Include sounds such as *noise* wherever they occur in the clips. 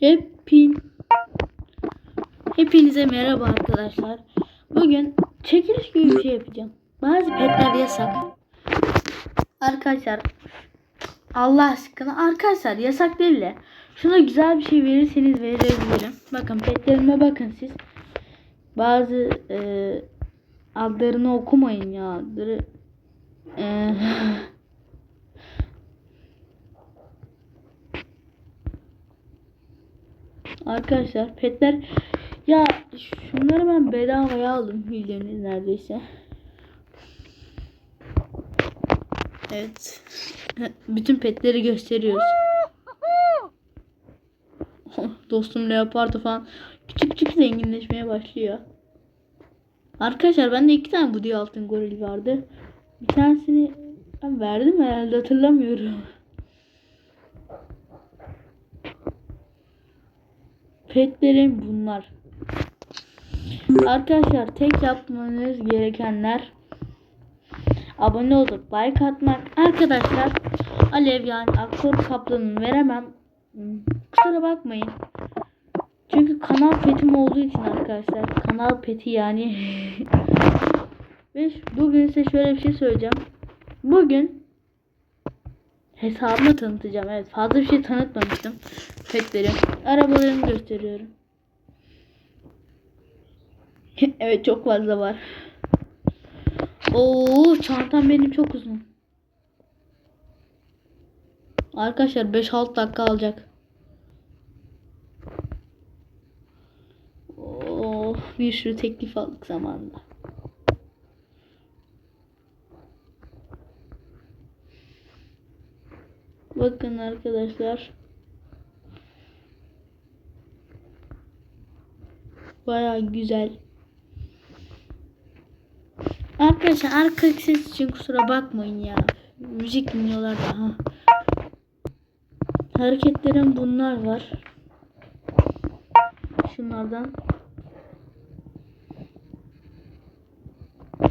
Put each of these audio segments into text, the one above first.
Hepin Hepinize merhaba arkadaşlar. Bugün çekiliş gibi bir şey yapacağım. Bazı petler yasak. Arkadaşlar Allah aşkına arkadaşlar yasak değil de şuna güzel bir şey verirseniz verebilirim. Bakın petlerime bakın siz. Bazı e, adlarını okumayın ya. E, *laughs* Arkadaşlar petler ya şunları ben bedavaya aldım bildiğiniz neredeyse. Evet. Bütün petleri gösteriyoruz. Dostum Leopardo falan küçük küçük zenginleşmeye başlıyor. Arkadaşlar bende iki tane bu diye altın goril vardı. Bir tanesini ben verdim herhalde hatırlamıyorum. Petlerim bunlar. Arkadaşlar tek yapmanız gerekenler abone olup like atmak. Arkadaşlar Alev yani Akkor Kaplan'ı veremem. Kusura bakmayın. Çünkü kanal petim olduğu için arkadaşlar. Kanal peti yani. *laughs* Ve bugün size şöyle bir şey söyleyeceğim. Bugün hesabımı tanıtacağım. Evet fazla bir şey tanıtmamıştım. Petleri. Arabalarımı gösteriyorum. *laughs* evet çok fazla var. Oo çantam benim çok uzun. Arkadaşlar 5-6 dakika alacak. Oh, bir sürü teklif aldık zamanında. Bakın arkadaşlar. Baya güzel. Arkadaşlar arka ses için kusura bakmayın ya. Müzik dinliyorlar daha. Hareketlerim bunlar var. Şunlardan.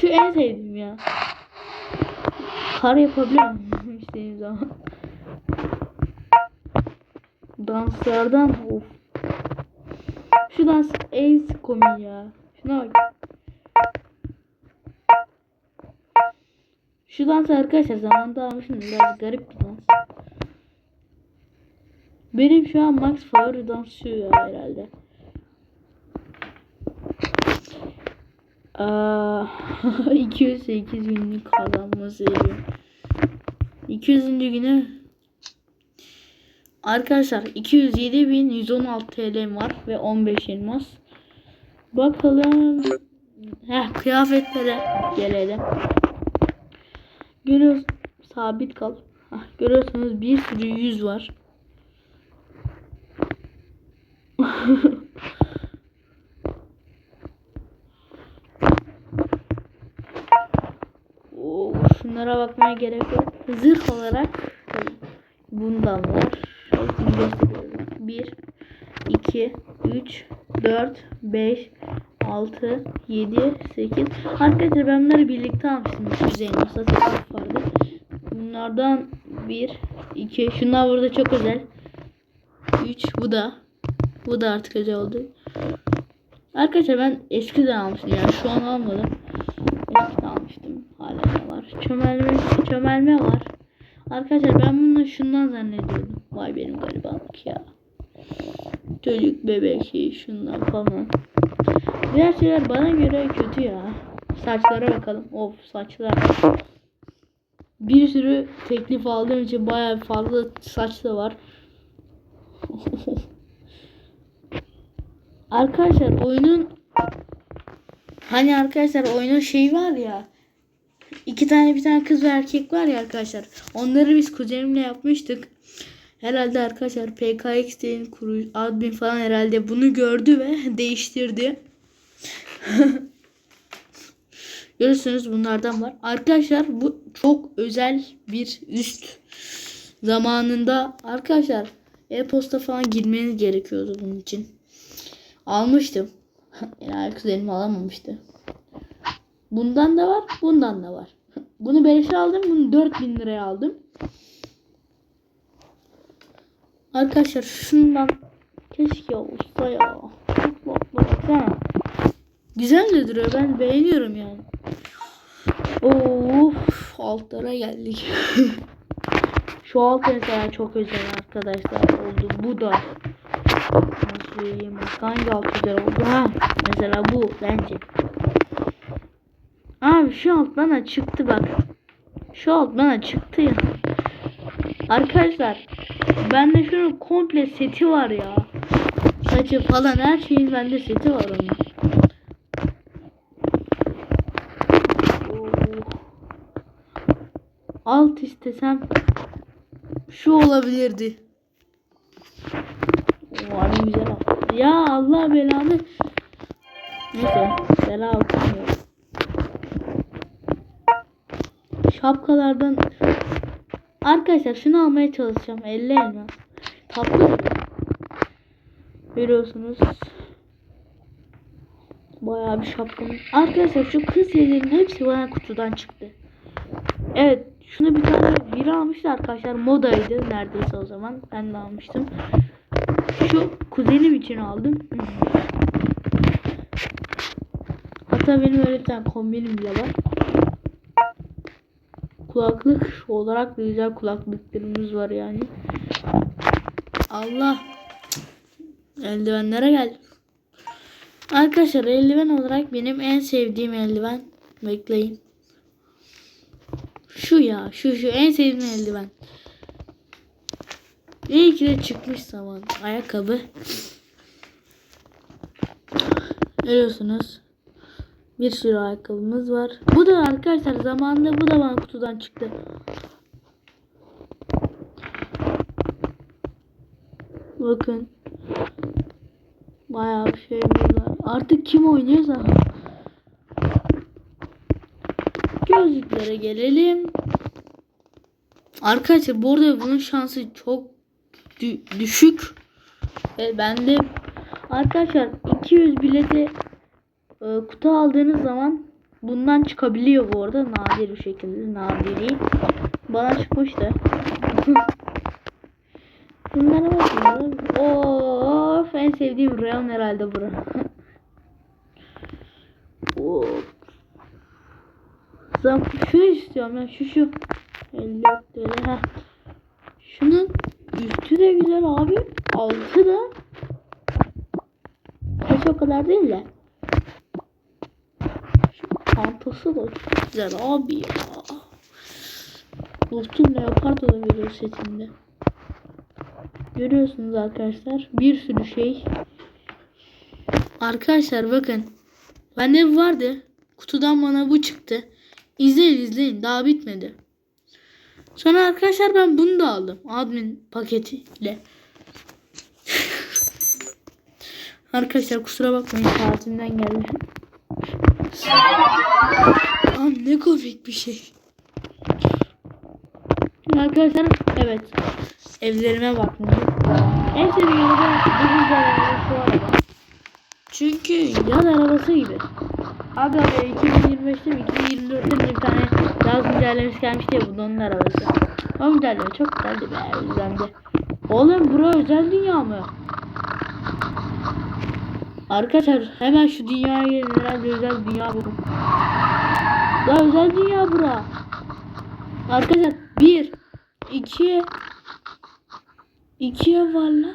Şu en sevdiğim ya. Kar yapabiliyor muyum *laughs* istediğim zaman. Danslardan of. Şu dans en komik ya. Şuna bak. Şu dans arkadaşlar zamanında almışım biraz garip bir dans. Benim şu an max favori dans şu ya herhalde. Aa, *laughs* 208 günlük kazanması geliyor. 200. günü Arkadaşlar 207.116 TL'm var ve 15 elmas. Bakalım. Heh, kıyafetlere gelelim. Görüyoruz sabit kal. Heh, görüyorsunuz bir sürü yüz var. *laughs* Oo, şunlara bakmaya gerek yok. Zırh olarak bundan var. Hepsini gösteriyorum. 1 2 3 4 5 6 7 8 Arkadaşlar ben bunları birlikte almıştım. 200 elmasla sepet vardı. Bunlardan 1 2 Şunlar burada çok özel. 3 bu da. Bu da artık özel oldu. Arkadaşlar ben eskiden almıştım yani şu an almadım. Eskiden almıştım. Hala da var. Çömelme, çömelme var. Arkadaşlar ben bunu şundan zannediyordum. Vay benim garibanlık ya. Çocuk bebek şey şundan falan. Diğer şeyler bana göre kötü ya. Saçlara bakalım. Of saçlar. Bir sürü teklif aldığım için bayağı fazla saç da var. *laughs* arkadaşlar oyunun hani arkadaşlar oyunun şeyi var ya iki tane bir tane kız ve erkek var ya arkadaşlar. Onları biz kuzenimle yapmıştık. Herhalde arkadaşlar PKX'in kuru admin falan herhalde bunu gördü ve *laughs* değiştirdi. *laughs* Görürsünüz bunlardan var. Arkadaşlar bu çok özel bir üst zamanında arkadaşlar e-posta falan girmeniz gerekiyordu bunun için. Almıştım. *laughs* Yani kuzenim alamamıştı. Bundan da var, bundan da var. Bunu 5'e aldım, bunu 4000 liraya aldım. Arkadaşlar şundan Keşke olsa ya. Bak bak bak baksana. Güzel de duruyor. Ben beğeniyorum yani. Of altlara geldik. *laughs* Şu alt mesela çok özel arkadaşlar oldu. Bu da nasıl bak hangi alt güzel oldu ha? Mesela bu bence. Abi şu alt bana çıktı bak. Şu alt bana çıktı ya. Arkadaşlar bende şunun komple seti var ya. Saçı falan her şeyin bende seti var onun. Oh. Alt istesem şu olabilirdi. Var güzel alt. Ya Allah belanı. Neyse bela okumuyorum. Şapkalardan Arkadaşlar şunu almaya çalışacağım. 50 elmas. Tatlı. Görüyorsunuz. Bayağı bir şapkam. Arkadaşlar şu kız yerlerin hepsi bana kutudan çıktı. Evet. Şunu bir tane biri almıştı arkadaşlar. Modaydı neredeyse o zaman. Ben de almıştım. Şu kuzenim için aldım. Hatta benim öyle bir tane kombinim bile var. Kulaklık olarak da güzel kulaklıklarımız var yani. Allah. Eldivenlere gel. Arkadaşlar eldiven olarak benim en sevdiğim eldiven. Bekleyin. Şu ya. Şu şu en sevdiğim eldiven. İyi ki de çıkmış zaman. Ayakkabı. Görüyorsunuz. Bir sürü ayakkabımız var. Bu da arkadaşlar zamanında bu da bana kutudan çıktı. Bakın. Bayağı bir şey var. Artık kim oynuyorsa. Gözlüklere gelelim. Arkadaşlar bu arada bunun şansı çok dü- düşük. Ve ben de arkadaşlar 200 bileti e, kutu aldığınız zaman bundan çıkabiliyor bu arada nadir bir şekilde nadir değil. Bana çıkmıştı. *laughs* Bunlara bakın. Of en sevdiğim Real herhalde bura. *laughs* of. Zam şunu istiyorum ya şu şu. 54 TL. Heh. Şunun üstü de güzel abi. Altı da Kaç o kadar değil de. Şu Çantası da çok güzel abi ya. Dostum Leopard da veriyor setinde. Görüyorsunuz arkadaşlar. Bir sürü şey. Arkadaşlar bakın. Bende vardı. Kutudan bana bu çıktı. İzleyin izleyin. Daha bitmedi. Sonra arkadaşlar ben bunu da aldım. Admin paketiyle. *laughs* arkadaşlar kusura bakmayın saatimden geldi. Am ne komik bir şey. Arkadaşlar evet. Evlerime bakmayın. En sevdiğim araba bu güzel araba şu araba. Çünkü yaz arabası gibi. Abi abi 2025'te mi 2024'te mi bir tane yaz güncellemesi gelmişti ya bu da onun arabası. O güncelleme çok güzeldi be özlendi. Oğlum bura özel dünya mı? Arkadaşlar hemen şu dünyaya gelin herhalde özel dünya bu. Da özel dünya bura. Arkadaşlar bir, iki, iki ev var lan.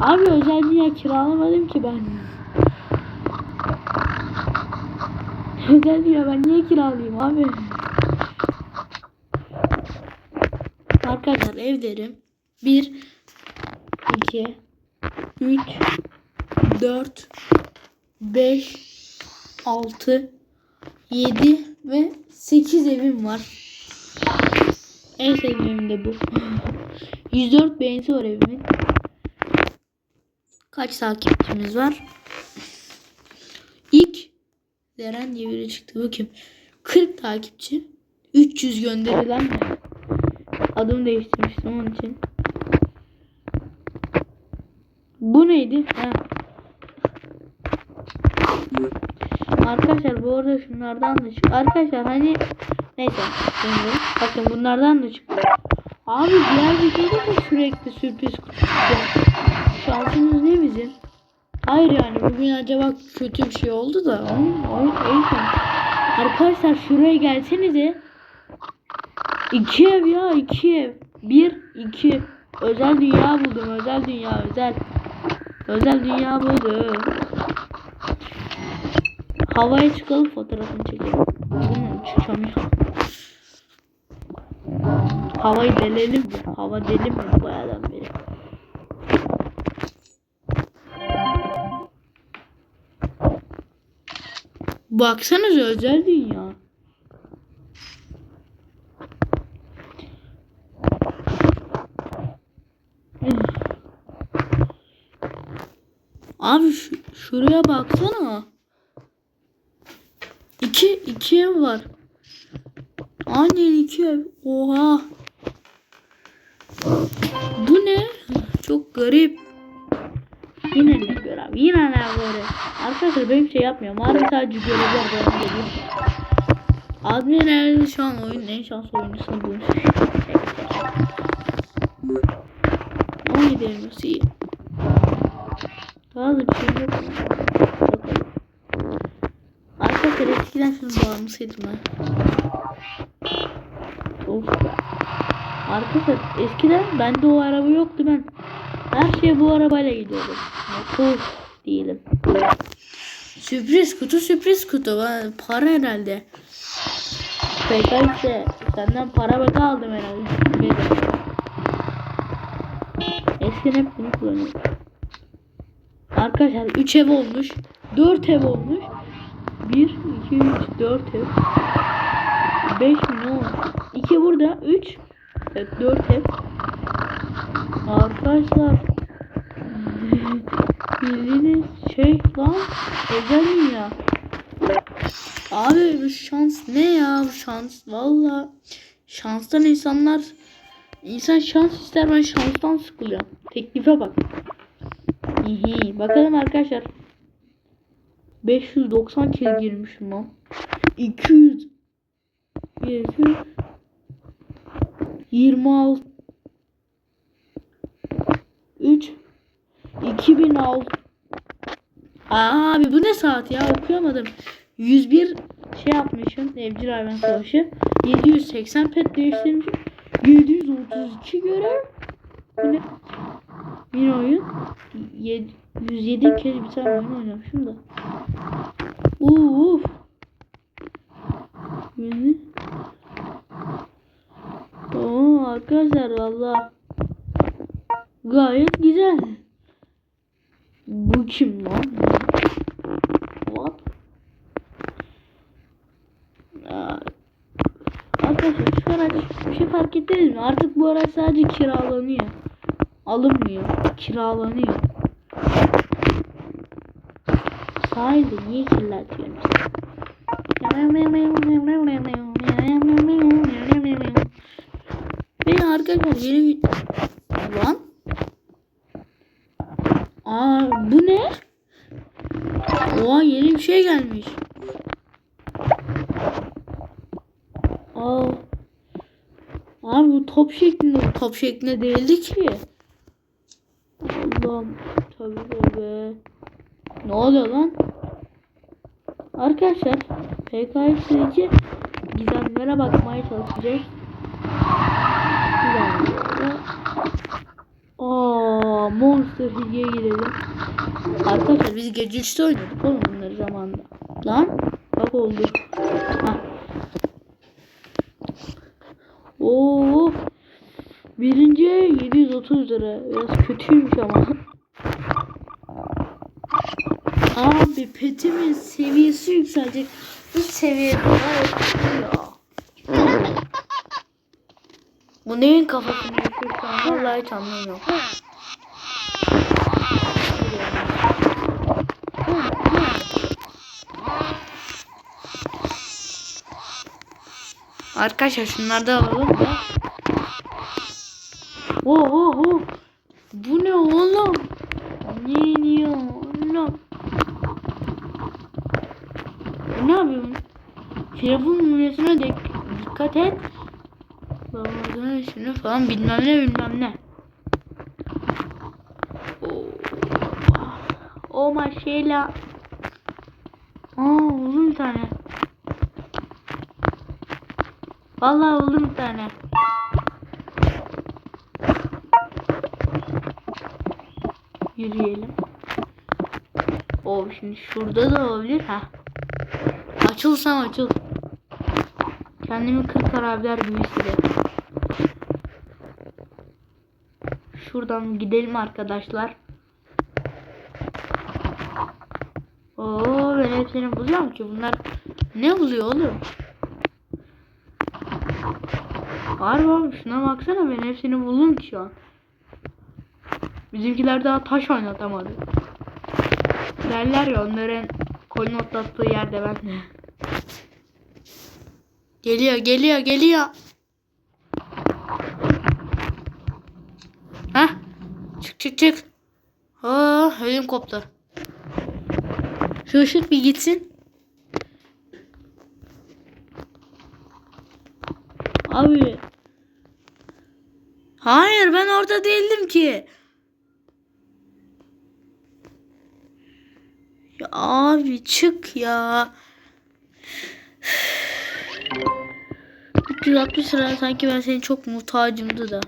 Abi özel dünya kiralamadım ki ben. *laughs* özel dünya ben niye kiralayayım abi? Arkadaşlar evlerim 1 2 3 4 5 6 7 ve 8 evim var. En sevdiğim de bu. 104 beğenisi var evimin. Kaç takipçimiz var? İlk Deren diye biri çıktı. Bakayım. 40 takipçi. 300 gönderilen mi? Adımı değiştirmiştim onun için. Bu neydi? Ha. Arkadaşlar bu arada şunlardan da çık. Arkadaşlar hani neyse. Şimdi, bakın bunlardan da çıktı. Abi diğer videoda da sürekli sürpriz kutu şansımız ne bizim? Hayır yani bugün acaba kötü bir şey oldu da oyun. Arkadaşlar şuraya gelsenize. İki ev ya iki ev. Bir iki. Özel dünya buldum özel dünya özel. Özel dünya buldum. Havaya çıkalım fotoğrafını çekelim. Bunu çıkamıyorum. Havayı delelim mi? Hava deli mi bu adam beri? Baksanıza özel dünya. Abi şu, şuraya baksana. İki, iki ev var. Aynen iki ev. Oha. Bu ne? Çok garip. Yine ne görev? Yine ne görev? Arkadaşlar benim şey yapmıyorum. Abi sadece görevler bana geliyor. Admin herhalde şu an oyunun en şanslı oyuncusu bu. Ama gidelim iyi. Daha da bir şey yok. Bakalım. Arkadaşlar eskiden şunu bağımlısıydım ben. Of. Arkadaşlar eskiden bende o araba yoktu ben. Her şeye bu arabayla gidiyordum. Motor diyelim. Sürpriz kutu sürpriz kutu. Para herhalde. Peki işte senden para baka aldım herhalde. Eskiden hep bunu kullanıyordum. Arkadaşlar 3 ev olmuş. 4 ev olmuş. 1, 2, 3, 4 ev. 5 mi ne oldu? 2 burada. 3. Evet 4 ev. Arkadaşlar. *laughs* Bildiğiniz şey lan. Özel dünya. Abi bu şans ne ya bu şans. Valla. Şanstan insanlar. insan şans ister ben şanstan sıkılıyorum. Teklife bak. İyi. Bakalım arkadaşlar. 590 kere girmişim lan. 200 200 26 3 2006 Aa, Abi bu ne saat ya okuyamadım. 101 şey yapmışım evcil hayvan savaşı. 780 pet değiştirmişim. 732 görev. Bu ne? Bir oyun. Yed- 107 kere bir tane oyun oynamışım da. Uf. Yüzü. Oo arkadaşlar valla. Gayet güzel. Bu kim lan? What? Aa, Arkadaşlar şu araç bir şey fark ettiniz mi? Artık bu araç sadece kiralanıyor. Alınmıyor. Kiralanıyor. Sahilde niye kirletiyorsun? Ve arkadaşlar yeni. Lan? Aa bu ne? Oha yeni bir şey gelmiş. Aa. Abi bu top şeklinde top şeklinde değildi ki. Allah'ım tabii be. Ne oluyor lan? Arkadaşlar PKX'deki gizemlere bakmaya çalışacağız. Gizemlere. Aa, Monster Hill'e girelim. Arkadaşlar biz gece 3'te oynadık oğlum bunları zamanında. Lan bak oldu. Hah. Oo. Birinci 730 lira. Biraz kötüymüş ama. *laughs* Abi petimin seviyesi yükselecek. Bu seviyede. Bu neyin kafasını an? Vallahi hiç anlamıyorum. Arkadaşlar şunları da alalım da. Oh oh oh. Bu ne oğlum? Ne diyor oğlum? Ne yapıyorsun? Firavun mumyasına dik dikkat et. Babamızın üstüne falan bilmem ne bilmem ne. Oo. Oh my Sheila. Aa buldum bir tane. Vallahi buldum bir tane. Yürüyelim. O şimdi şurada da olabilir ha. Açılsam açıl. Kendimi kırk harbiler gibi hissediyorum. Şuradan gidelim arkadaşlar. Oo ben hepsini buluyorum ki bunlar ne buluyor oğlum? Harbi abi şuna baksana ben hepsini buldum ki şu an. Bizimkiler daha taş oynatamadı. Derler ya onların koyun otlattığı yerde ben de. *laughs* Geliyor geliyor geliyor. Hah. Çık çık. Aa, ödüm koptu. Şu ışık bir gitsin. Abi. Hayır ben orada değildim ki. Ya abi çık ya. 360 lira sanki ben senin çok muhtacımdı da.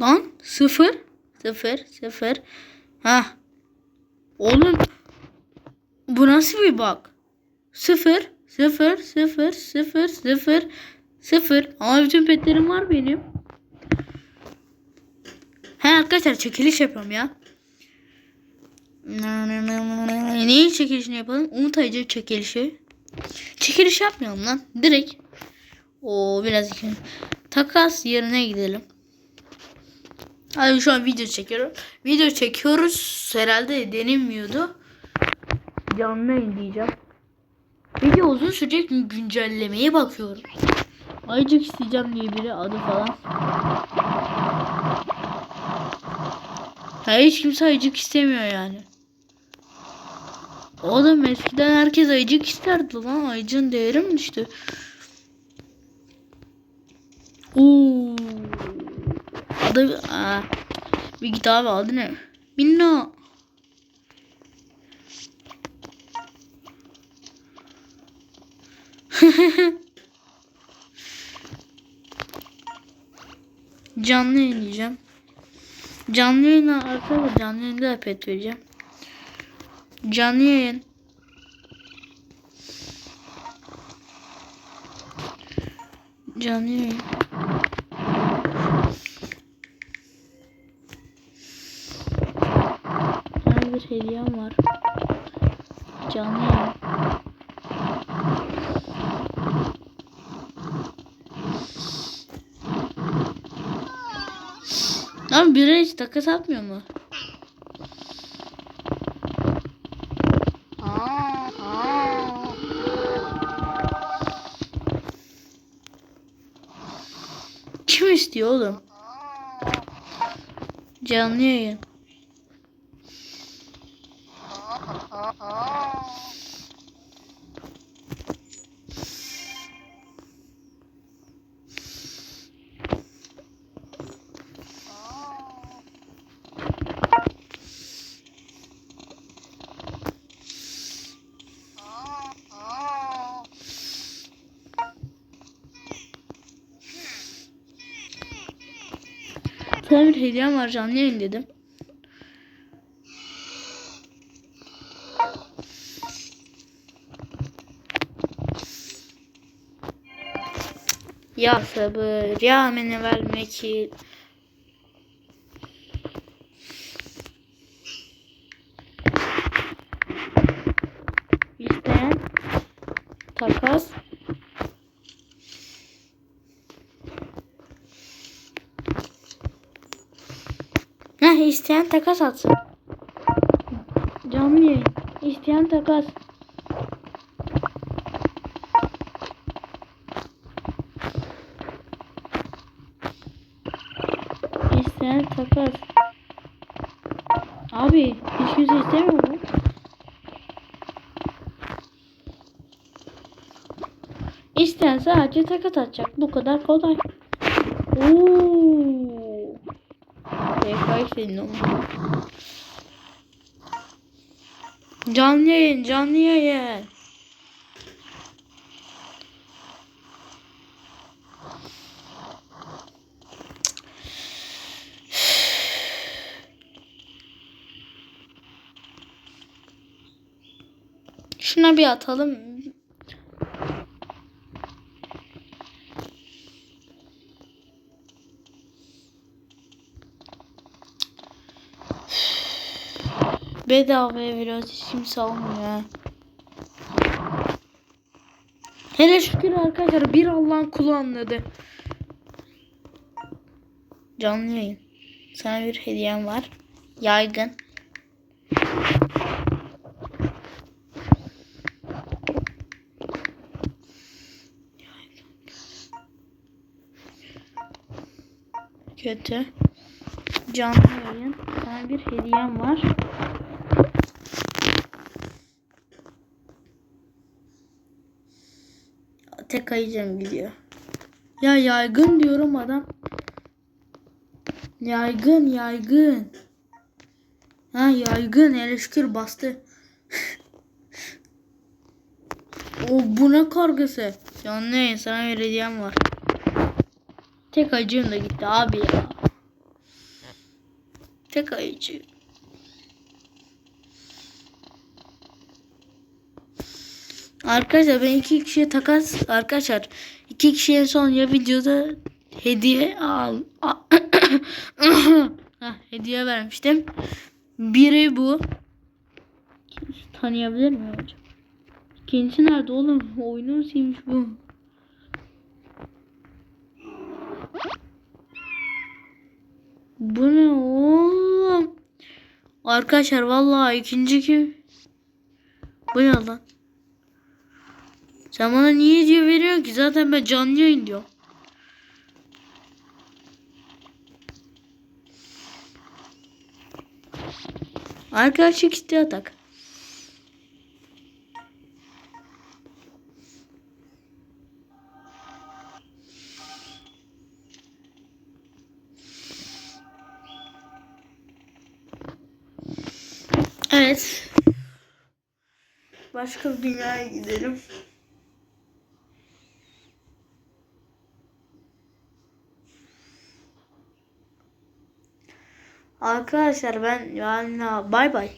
Lan sıfır sıfır sıfır. Ha. Oğlum bu nasıl bir bak? Sıfır sıfır sıfır sıfır sıfır sıfır. Ama bütün petlerim var benim. He arkadaşlar çekiliş yapıyorum ya. Neyin çekilişini yapalım? Umut Ayıcı çekilişi. Çekiliş yapmayalım lan. Direkt. O biraz iki. Takas yerine gidelim. Hadi şu an video çekiyorum. Video çekiyoruz. Herhalde denilmiyordu. Canlı yayın diyeceğim. Video uzun sürecek mi güncellemeye bakıyorum. Ayıcık isteyeceğim diye biri adı falan. Ha, hiç kimse ayıcık istemiyor yani. Oğlum eskiden herkes ayıcık isterdi lan. Ayıcığın değeri mi düştü? Oo. Adı bir git abi adı ne? Minno. *laughs* Canlı yayın diyeceğim. Canlı yayın arkadaşlar canlı yayında da pet vereceğim. Canlı yayın. Canlı yayın. Hediyem var. Canlı yayın. Lan biri hiç takas atmıyor mu? Kim istiyor oğlum? Canlı yayın. Hediyem var canlı yayın dedim. Ya sabır ya menevel mekil. İsteyen takas Heh isteyen takas atsın. Canlı yayın. İsteyen takas. İsteyen takas. Abi hiç kimse istemiyor mu? İsteyen sadece takas atacak. Bu kadar kolay. Oo. Senin oğlum. Canlı yayın, canlı yayın. Şuna bir atalım. Bedavaya veriyoruz. Hiç kimse almıyor. Hele şükür arkadaşlar bir Allah'ın kulu anladı. Canlı yayın. Sana bir hediyem var. Yaygın. Kötü. Canlı yayın. Sana bir hediyem var. Tek ayıcım gidiyor. Ya yaygın diyorum adam. Yaygın yaygın. Ha yaygın hele şükür bastı. *laughs* o bu ne kargısı? Canlı yayın sana bir hediyem var. Tek acım da gitti abi ya. Tek ayıcı. Arkadaşlar ben iki kişiye takas arkadaşlar iki kişiye son ya videoda hediye al *coughs* hediye vermiştim. Biri bu. Tanıyabilir miyim hocam? İkincisi nerede oğlum? Oyunu silmiş bu. Bu ne oğlum? Arkadaşlar vallahi ikinci kim? Bu ne lan? Sen bana niye hediye veriyorsun ki? Zaten ben canlı yayın diyorum. Arkadaşlık istiyor tak. Evet. Başka bir dünyaya gidelim. Arkadaşlar ben yani bay bay.